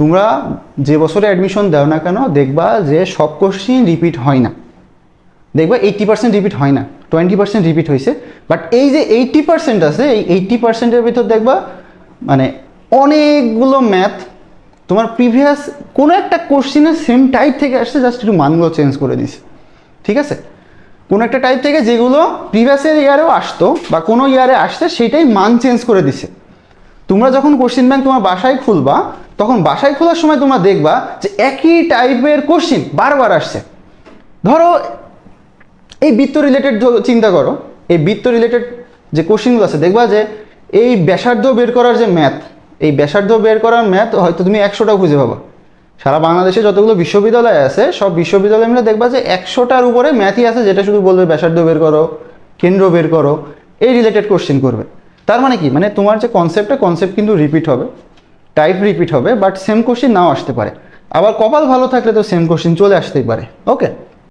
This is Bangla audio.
তোমরা যে বছরে অ্যাডমিশন দাও না কেন দেখবা যে সব কোশ্চিন রিপিট হয় না। দেখবা এইট্টি পার্সেন্ট রিপিট হয় না টোয়েন্টি পার্সেন্ট রিপিট হয়েছে বাট এই যে এইট্টি পার্সেন্ট আছে, এই এইট্টি পার্সেন্টের ভিতর দেখবা মানে অনেকগুলো ম্যাথ তোমার প্রিভিয়াস কোনো একটা কোশ্চিনের সেম টাইপ থেকে আসছে জাস্ট একটু মানগুলো চেঞ্জ করে দিছে। ঠিক আছে? কোনো একটা টাইপ থেকে যেগুলো প্রিভিয়াসের ইয়ারেও আসতো বা কোনো ইয়ারে আসছে সেটাই মান চেঞ্জ করে দিছে। তোমরা যখন কোশ্চিন ব্যাংক তোমার বাসায় খুলবা তখন বাসায় খোলার সময় তোমরা দেখবা যে একই টাইপের কোশ্চিন বারবার আসছে। ধরো, এই বৃত্ত রিলেটেড চিন্তা করো, এই বৃত্ত রিলেটেড যে কোশ্চিনগুলো আছে, দেখবা যে এই ব্যাসার্ধ বের করার যে ম্যাথ এই ব্যাসার্ধ বের করার ম্যাথ হয়তো তুমি একশোটাও খুঁজে পাবা। সারা বাংলাদেশে যতগুলো বিশ্ববিদ্যালয় আছে, সব বিশ্ববিদ্যালয় মিলে দেখবা যে একশোটার উপরে ম্যাথই আছে যেটা শুধু বলবে ব্যাসার্ধ বের করো, কেন্দ্র বের করো, এই রিলেটেড কোশ্চেন করবে। তার মানে কি? মানে তোমার যে কনসেপ্টটা কনসেপ্ট কিন্তু রিপিট হবে। টাইপ রিপিট হবে বাট সেম কোশ্চিন নাও আসতে পারে। আবার কপাল ভালো থাকলে তো সেম কোশ্চিন চলে আসতেই পারে। ওকে